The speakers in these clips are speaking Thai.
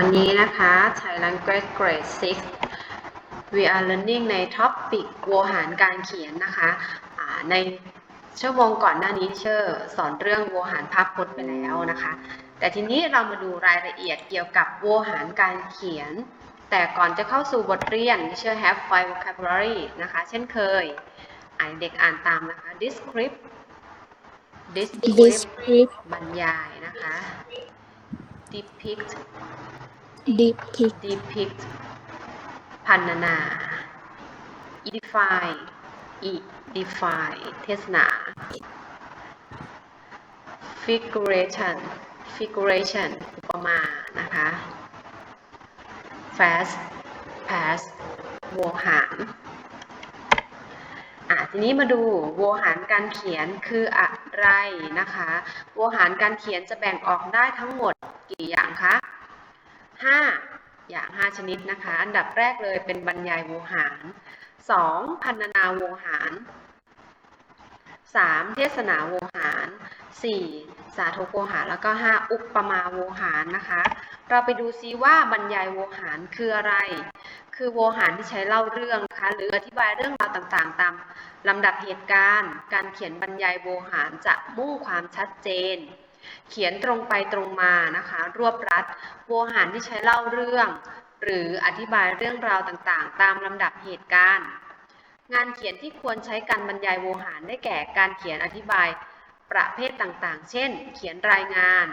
วันนี้นะคะ Thai Language Grade 6 we are learning ใน topic โวหารการเขียนนะคะอ่าในชั่วโมงก่อนหน้านี้เชอร์สอนเรื่องโวหารภาพพจน์ไปแล้วนะคะ แต่ทีนี้เรามาดูรายละเอียดเกี่ยวกับโวหารการเขียน แต่ก่อนจะเข้าสู่บทเรียนเชอร์ have five vocabulary นะคะ เช่นเคยอ่านเด็กอ่านตามนะคะ descript descript descript บรรยายนะคะ depict depict depict พันนา edify edify เทศนา figuration figuration อุปมา นะคะ fast pass โวหารอะทีนี้มาดูโวหารการเขียนคืออะไรนะคะ โวหารการเขียนจะแบ่งออกได้ทั้งหมดกี่อย่างคะ 5 อย่าง 5 ชนิดนะคะ อันดับแรกเลยเป็นบรรยายโวหาร 2. พันนาโวหาร 3. เทศนาโวหาร 4. สาธกโวหาร แล้วก็ 5. อุปมาโวหารนะคะ เราไปดูซิว่าบรรยายโวหารคืออะไร คือโวหารที่ใช้เล่าเรื่องนะคะ หรืออธิบายเรื่องราวต่างๆ ตามลำดับเหตุการณ์ การเขียนบรรยายโวหารจะมุ่งความชัดเจน เขียนตรงไปตรงมานะคะ รวบรัดโวหารที่ใช้เล่าเรื่อง หรืออธิบายเรื่องราวต่างๆ ตามลำดับเหตุการณ์ งานเขียนที่ควรใช้การบรรยายโวหารได้แก่การเขียนอธิบายประเภทต่างๆ เช่น เขียนรายงาน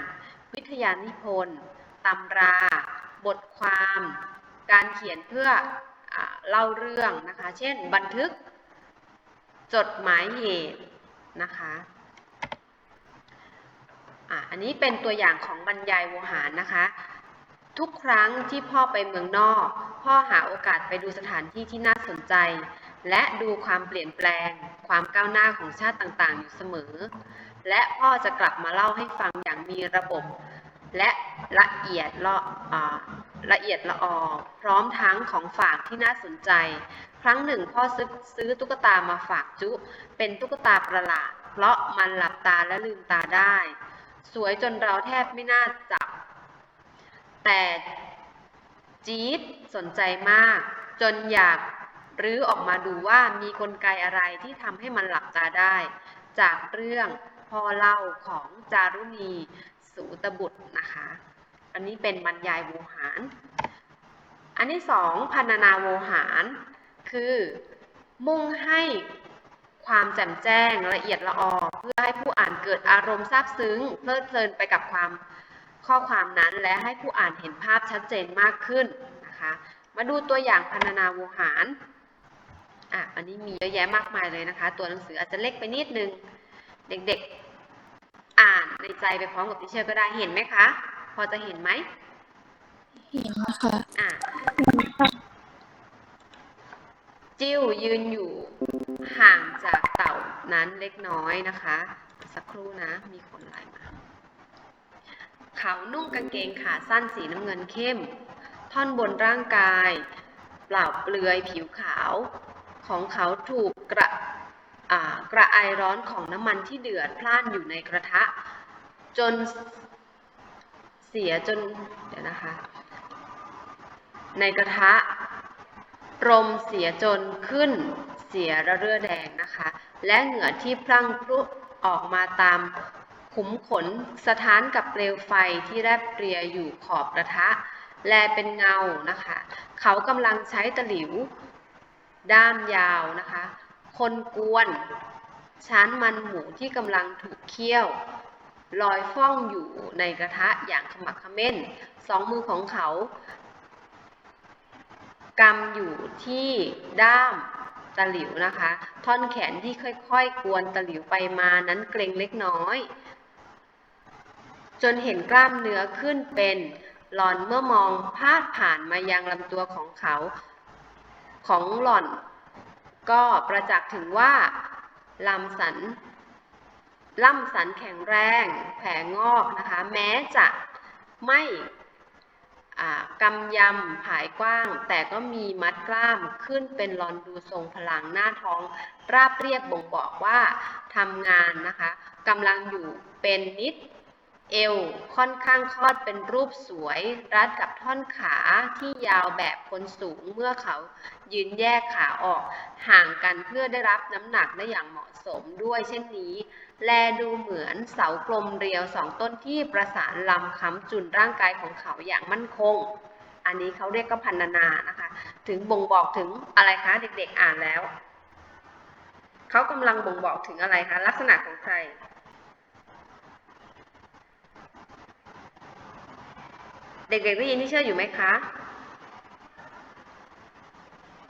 วิทยานิพนธ์ตำรา บทความ การเขียนเพื่ออเล่าเรื่องนะคะ เช่น บันทึก จดหมายเหตุนะคะ อะอันนี้เป็นตัวอย่างของบรรยายโวหารนะคะ ทุกครั้งที่พ่อไปเมืองนอก พ่อหาโอกาสไปดูสถานที่ที่น่าสนใจ และดูความเปลี่ยนแปลง ความก้าวหน้าของชาติต่างๆ อยู่เสมอ และพ่อจะกลับมาเล่าให้ฟังอย่างมีระบบ และละเอียดละอ่าละเอียดละออพร้อมทั้งของฝากที่น่าสนใจ ครั้งหนึ่งพ่อซื้อซื้อตุ๊กตามาฝากจุ เป็นตุ๊กตาประหลาด เพราะมันหลับตาและลืมตาได้ สวยจนเราแทบไม่น่าจับ แต่จี๊ดสนใจมาก จนอยากรื้อออกมาดูว่ามีกลไกอะไรที่ทำให้มันหลับตาได้ จากเรื่องพ่อเล่าของจารุณีสูตบุตรนะคะ อันนี้เป็นบรรยายโวหาร อันที่สองพันนาโวหาร คือมุ่งให้ ความแจ่มแจ้งละเอียดละออเพื่อให้ผู้อ่านเกิดอารมณ์ซาบซึ้ง เพลิดเพลินไปกับความข้อความนั้นและให้ผู้อ่านเห็นภาพชัดเจนมากขึ้นนะคะมาดูตัวอย่างพันนาโวหารอะอันนี้มีเยอะแยะมากมายเลยนะคะ ตัวหนังสืออาจจะเล็กไปนิดนึง เด็กๆอ่านในใจไปพร้อมกับทิเชอร์ก็ได้เห็นไหมคะ พอจะเห็นไหมเห็นค่ะอะ จิ้วยืนอยู่ห่างจากเต่านั้นเล็กน้อยนะคะ สักครู่นะ มีคนไลน์มา เขานุ่งกางเกงขาสั้นสีน้ำเงินเข้ม ท่อนบนร่างกาย เปล่าเปลือยผิวขาว ของเขาถูกกระกระไอร้อนของน้ำมันที่เดือดพล่านอยู่ในกระทะ จนเสียจน เดี๋ยวนะคะ ในกระทะ รมเสียจนขึ้นเสียระเรื่อแดงนะคะ และเหงื่อที่พรั่งพรุออกมาตามขุมขนสถานกับเปลวไฟที่แลบเรียอยู่ขอบกระทะ แลเป็นเงานะคะ เขากำลังใช้ตะหลิว ด้ามยาวนะคะ คนกวนชั้นมันหมูที่กำลังถูกเคี่ยว ลอยฟ้องอยู่ในกระทะอย่างขมักขม้น สองมือของเขา กำอยู่ที่ด้ามตะหลิวนะคะ ท่อนแขนที่ค่อยๆกวนตะหลิวไปมานั้นเกรงเล็กน้อย จนเห็นกล้ามเนื้อขึ้นเป็นหล่อนเมื่อมองพาดผ่านมายังลำตัวของเขาของหล่อน ก็ประจักษ์ถึงว่าลำสันล่ำสันแข็งแรง แผลงอกนะคะ แม้จะไม่ กำยำผายกว้าง แต่ก็มีมัดกล้ามขึ้นเป็นลอนดูทรงพลังหน้าท้อง ราบเรียบบ่งบอกว่าทำงานนะคะกำลังอยู่เป็นนิด เอวค่อนข้างคลอดเป็นรูปสวย รัดกับท่อนขาที่ยาวแบบคนสูงเมื่อเขายืนแยกขาออกห่างกันเพื่อได้รับน้ำหนักได้อย่างเหมาะสมด้วยเช่นนี้ แลดูเหมือนเสากลมเรียวสองต้นที่ประสานลำค้ำจุนร่างกายของเขาอย่างมั่นคง อันนี้เขาเรียกก็พันนานะคะ ถึงบ่งบอกถึงอะไรคะเด็กๆอ่านแล้ว เขากำลังบ่งบอกถึงอะไรคะลักษณะของใคร เด็กๆได้ยินที่เชื่ออยู่ไหมคะ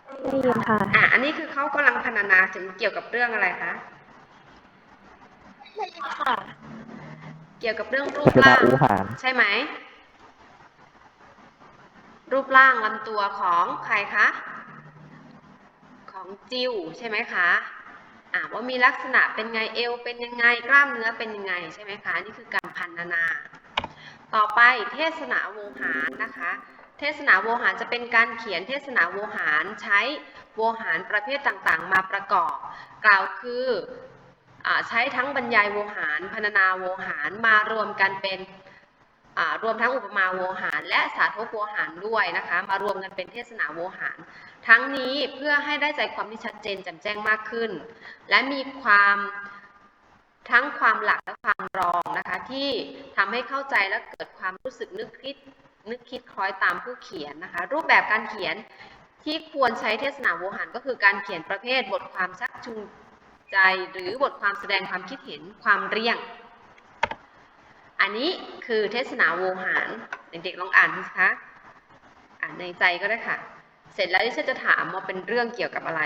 ได้ยินค่ะ อะ อันนี้คือเขากำลังพรรณนาถึงเกี่ยวกับเรื่องอะไรคะได้ยินค่ะ เกี่ยวกับเรื่องรูปชนะร่างอูหารใช่ไหม รูปร่างลำตัวของใครคะ ของจิวใช่ไหมคะ อ่าว่ามีลักษณะเป็นไงเอวเป็นยังไงกล้ามเนื้อเป็นยังไงใช่ไหมคะ นี่คือการพันนานา ต่อไปเทศนาโวหารนะคะ เทศนาโวหารจะเป็นการเขียนเทศนาโวหารใช้โวหารประเภทต่างๆ มาประกอบ กล่าวคืออใช้ทั้งบรรยายโวหารพรรณนาโวหารมารวมกันเป็นรวมทั้งอุปมาโวหาร และสาธกโวหารด้วยนะคะ มารวมกันเป็นเทศนาโวหาร ทั้งนี้เพื่อให้ได้ใจความที่ชัดเจนแจ่มแจ้งมากขึ้น และมีความทั้งความหลักและความรองนะคะ ที่ทำให้เข้าใจและเกิดความรู้สึกนึกคิดนึกคิดคล้อยตามผู้เขียนนะคะ รูปแบบการเขียนที่ควรใช้เทศนาโวหารก็คือการเขียนประเภทบทความชักจูงใจ หรือบทความแสดงความคิดเห็นความเรียง อันนี้คือเทศนาโวหารเด็กๆลองอ่านดูสิคะอ่านในใจก็ได้ค่ะ เสร็จแล้วดิฉันจะถามว่าเป็นเรื่องเกี่ยวกับอะไร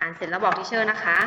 อ่าน เสร็จแล้วบอกทีเชอร์นะคะ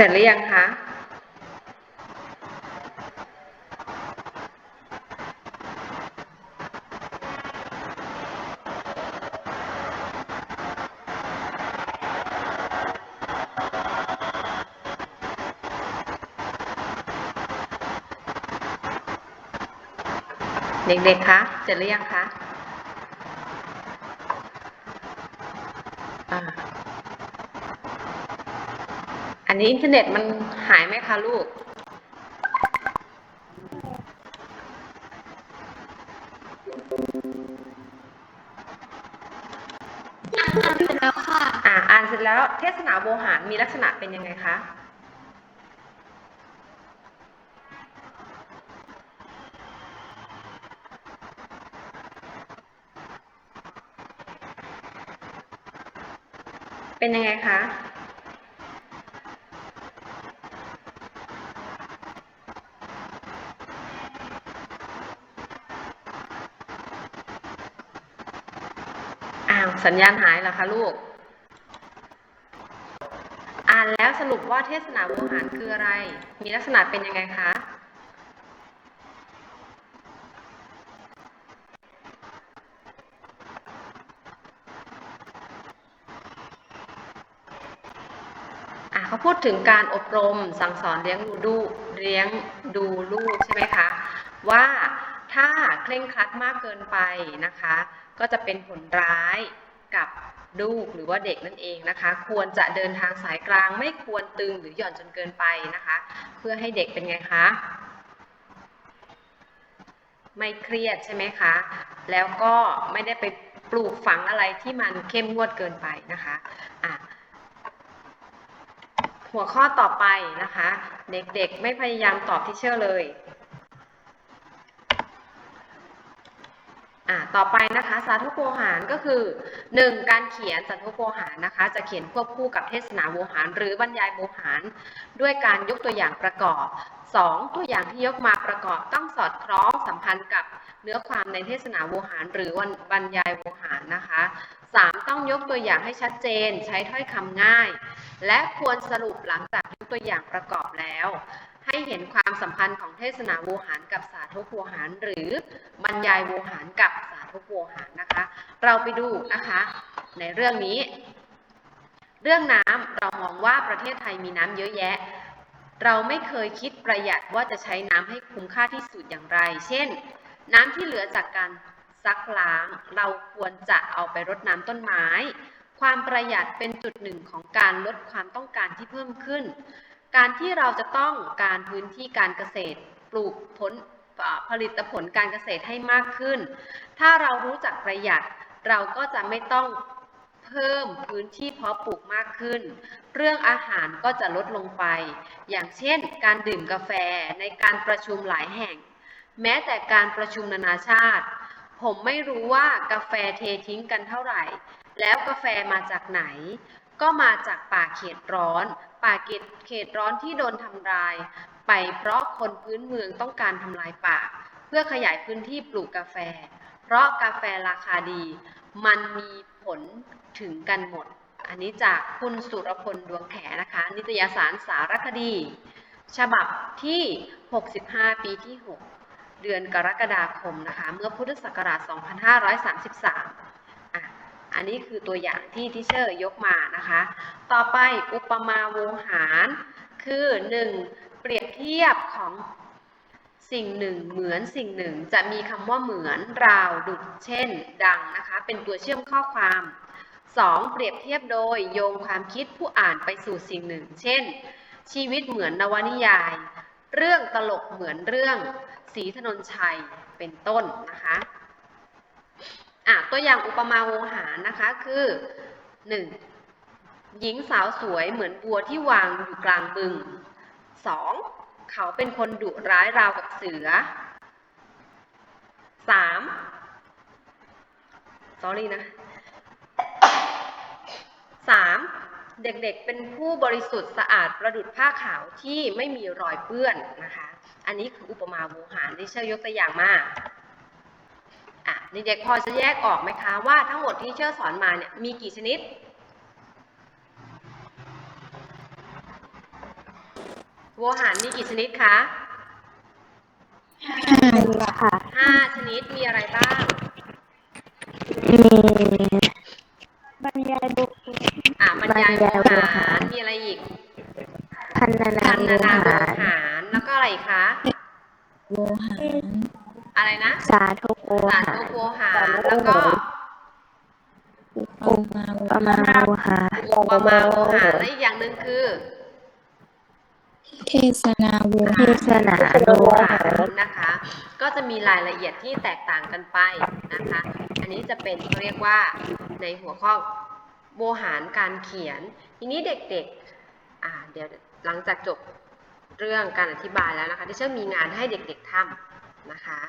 เสร็จหรือยังคะเด็กๆ คะ เสร็จหรือยังคะ อ่า อั นนี้อินเทอร์เน็ตมันหายไหมคะลูก อ่านเสร็จแล้วค่ะ อ่าอ่านเสร็จแล้วเทศนาโวหารมีลักษณะเป็นยังไงคะ เป็นยังไงคะ สัญญาณหายเหรอคะลูก อ่านแล้วสรุปว่าเทศนาโวหารคืออะไร มีลักษณะเป็นยังไงคะ อะเขาพูดถึงการอบรมสั่งสอนเลี้ยงดูดูเลี้ยงดูลูกใช่ไหมคะ ว่าถ้าเคร่งครัดมากเกินไปนะคะ ก็จะเป็นผลร้าย กับลูกหรือว่าเด็กนั่นเองนะคะ ควรจะเดินทางสายกลางไม่ควรตึงหรือหย่อนจนเกินไปนะคะ เพื่อให้เด็กเป็นไงคะ ไม่เครียดใช่ไหมคะ แล้วก็ไม่ได้ไปปลูกฝังอะไรที่มันเข้มงวดเกินไปนะคะะหัวข้อต่อไปนะคะ เด็กๆไม่พยายามตอบที่เชื่อเลย อ่าต่อไปนะคะสาธุโวหารก็คือ 1. การเขียนสาธุโวหารนะคะ จะเขียนควบคู่กับเทศนาโวหาร หรือบรรยายโวหาร ด้วยการยกตัวอย่างประกอบ 2. ตัวอย่างที่ยกมาประกอบต้องสอดคล้องสัมพันธ์กับเนื้อความในเทศนาโวหาร หรือวันบรรยายโวหารนะคะ 3. ต้องยกตัวอย่างให้ชัดเจน ใช้ถ้อยคำง่าย และควรสรุปหลังจากยกตัวอย่างประกอบแล้ว ให้เห็นความสัมพันธ์ของเทศนาโวหารกับสาธุโวหาร หรือบรรยายโวหารกับสาธุโวหารนะคะ เราไปดูนะคะ ในเรื่องนี้ เรื่องน้ำเรามองว่าประเทศไทยมีน้ำเยอะแยะ เราไม่เคยคิดประหยัดว่าจะใช้น้ำให้คุ้มค่าที่สุดอย่างไร เช่น น้ำที่เหลือจากการซักล้าง เราควรจะเอาไปรดน้ำต้นไม้ ความประหยัดเป็นจุดหนึ่งของการลดความต้องการที่เพิ่มขึ้น การที่เราจะต้องการพื้นที่การเกษตรปลูกผลผลิตผลการเกษตรให้มากขึ้น ถ้าเรารู้จักประหยัด เราก็จะไม่ต้องเพิ่มพื้นที่เพาะปลูกมากขึ้น เรื่องอาหารก็จะลดลงไป อย่างเช่น การดื่มกาแฟในการประชุมหลายแห่ง แม้แต่การประชุมนานาชาติ ผมไม่รู้ว่ากาแฟเททิ้งกันเท่าไหร่ แล้วกาแฟมาจากไหน ก็มาจากป่าเขตร้อน ป่าเขตเขตร้อนที่โดนทำลาย ไปเพราะคนพื้นเมืองต้องการทำลายป่า เพื่อขยายพื้นที่ปลูกกาแฟ เพราะกาแฟราคาดี มันมีผลถึงกันหมด อันนี้จากคุณสุรพลดวงแขนะคะ นิตยสารสารคดี ฉบับที่ 65 ปีที่ 6 เดือนกรกฎาคมนะคะ เมื่อพุทธศักราช 2533 อันนี้คือตัวอย่างที่ทิเชอร์ยกมานะคะ ต่อไปอุปมาโวหาร คือ 1. เปรียบเทียบของสิ่งหนึ่งเหมือนสิ่งหนึ่งจะมีคำว่าเหมือนราวดุจเช่น ดังนะคะ เป็นตัวเชื่อมข้อความ 2. เปรียบเทียบโดยโยงความคิดผู้อ่านไปสู่สิ่งหนึ่ง เช่น ชีวิตเหมือนนวนิยาย เรื่องตลกเหมือนเรื่อง สีถนนชัยเป็นต้นนะคะ อะตัวอย่างอุปมาโวหารนะคะคือ 1. หญิงสาวสวยเหมือนบัวที่วางอยู่กลางบึง 2. เขาเป็นคนดุร้ายราวกับเสือ 3. sorry นะ 3. เด็กๆเป็นผู้บริสุทธิ์สะอาดประดุจผ้าขาวที่ไม่มีรอยเปื้อนนะคะ อันนี้คืออุปมาโวหารที่เชื่อยกตัวอย่างมาอะ เด็กๆพอจะแยกออกไหมคะว่าทั้งหมดที่เชื่อสอนมาเนี่ยมีกี่ชนิดโวหารมีกี่ชนิดคะค่ะห้าชนิดมีอะไรบ้าง มีบรรยายบุคคลอะบรรยายบรรยายโวโวหาหารรมีอะไรอีก พันนานาพันโวนานาโวหารหารแล้วก็อะไรอีกคะ โวหาร อะไรนะ สาธุโวสาหาธุรโวหารแล้วก็อุปมาโวประมาณโวหารอุปมาโวหารและอีกอย่างหนึ่งคือ เทศนาโวเทหารศนาโวหารนะคะ ก็จะมีรายละเอียดที่แตกต่างกันไปนะคะ อันนี้จะเป็นเขาเรียกว่าในหัวข้อโวหารการเขียน ทีนี้เด็กๆอ่าเดี๋ยวหลังจากจบเรื่องการอธิบายแล้วนะคะที่เชื่อมีงานให้เด็กๆทำนะคะ